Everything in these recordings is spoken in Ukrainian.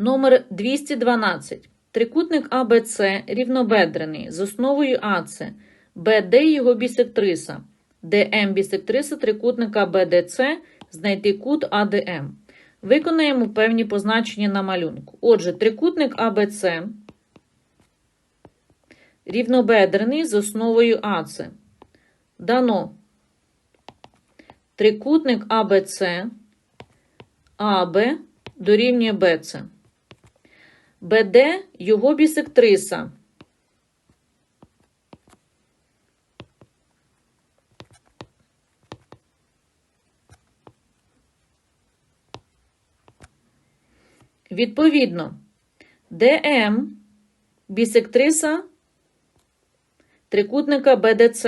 Номер 212. Трикутник АБЦ рівнобедрений з основою АЦ, БД його бісектриса, ДМ бісектриса трикутника БДЦ, знайти кут АДМ. Виконаємо певні позначення на малюнку. Отже, трикутник АБЦ рівнобедрений з основою АЦ. Дано трикутник АБЦ АБ дорівнює БЦ. БД його бісектриса. Відповідно, ДМ бісектриса трикутника БДЦ.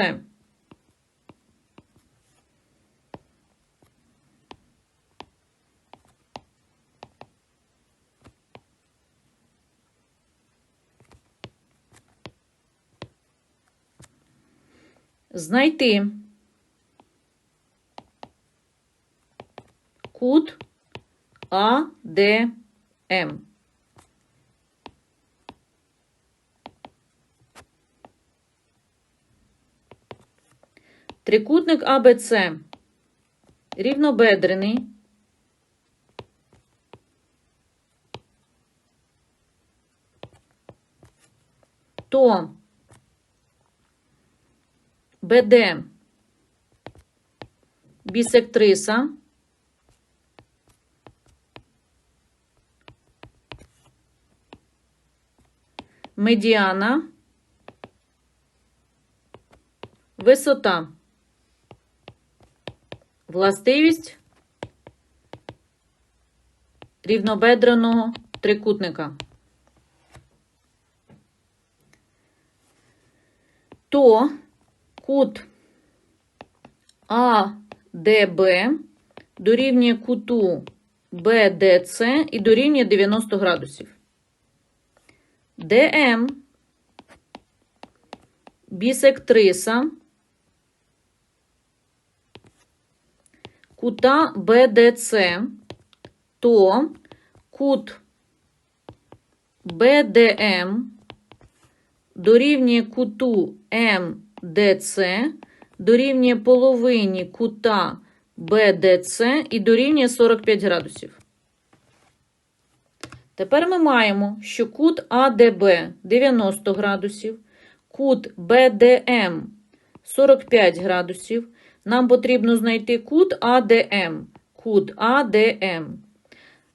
Знайти кут АДМ. Трикутник АБЦ рівнобедрений. То БД бісектриса. Медіана. Висота. Властивість рівнобедреного трикутника. То кут АДБ дорівнює куту БДЦ і дорівнює 90 градусів. ДМ бісектриса кута БДЦ, то кут БДМ дорівнює куту МДЦ, дорівнює половині кута БДЦ і дорівнює 45 градусів. Тепер ми маємо, що кут АДБ 90 градусів, кут БДМ 45 градусів. Нам потрібно знайти кут АДМ. Кут АДМ.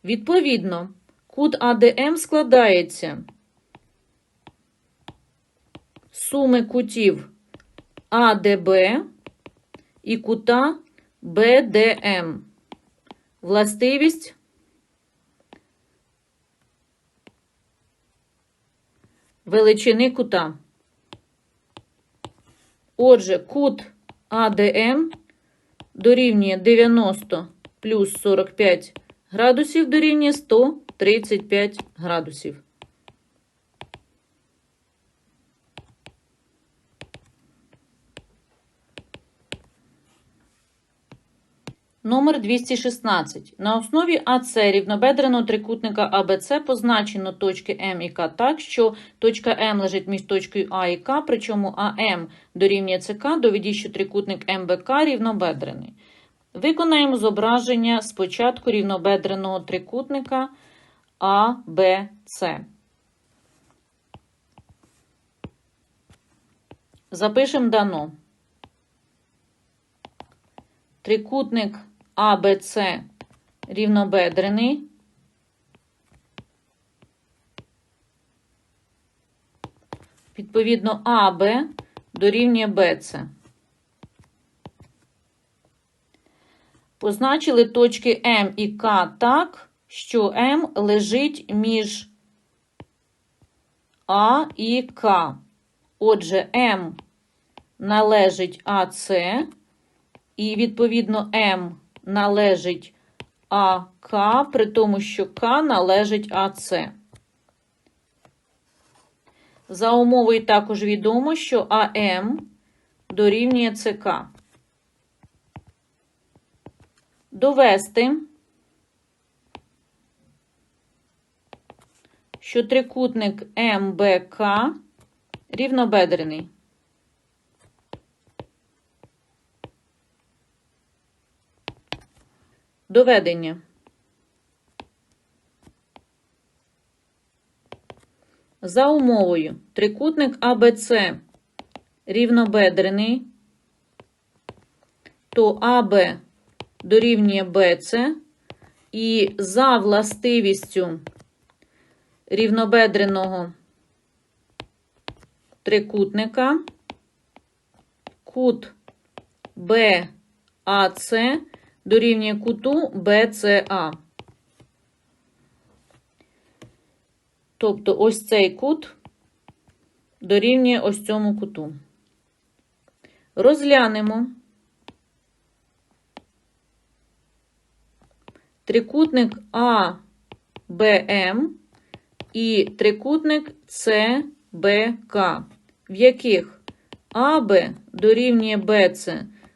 Відповідно, кут АДМ складається суми кутів АДБ і кута БДМ. Властивість величини кута. Отже, кут АДМ дорівнює 90 плюс 45 градусів дорівнює 135 градусів. Номер 216. На основі АЦ рівнобедреного трикутника АБЦ позначено точки М і К так, що точка М лежить між точкою А і К, причому АМ дорівнює ЦК, доведіть, що трикутник МБК рівнобедрений. Виконаємо зображення спочатку рівнобедреного трикутника АБЦ. Запишемо дано. Трикутник АБЦ рівнобедрений. Відповідно, АБ дорівнює БЦ. Позначили точки М і К так, що М лежить між А і К. Отже, М належить АЦ, і, відповідно, М належить АК, при тому, що К належить АЦ. За умовою також відомо, що АМ дорівнює ЦК. Довести, що трикутник МБК рівнобедрений. Доведення. За умовою трикутник АБЦ рівнобедрений, то АБ дорівнює БЦ, і за властивістю рівнобедреного трикутника кут БАЦ дорівнює куту БЦА. Тобто ось цей кут дорівнює ось цьому куту. Розглянемо трикутник АБМ і трикутник СБК, в яких АБ дорівнює БЦ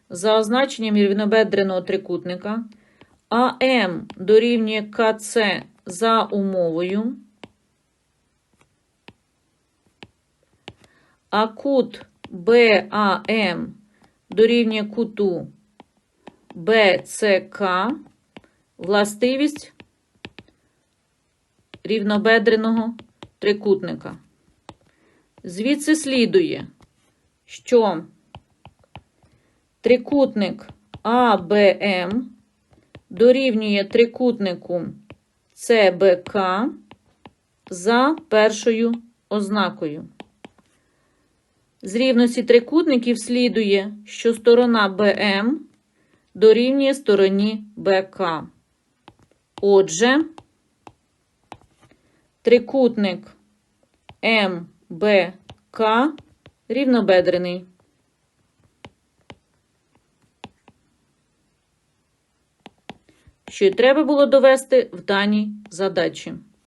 за означенням рівнобедреного трикутника, АМ дорівнює КЦ за умовою, а кут БАМ дорівнює куту БЦК, властивість рівнобедреного трикутника. Звідси слідує, що трикутник АБМ дорівнює трикутнику ЦБК за першою ознакою. З рівності трикутників слідує, що сторона БМ дорівнює стороні БК. Отже, трикутник МБК рівнобедрений. Що й треба було довести в даній задачі.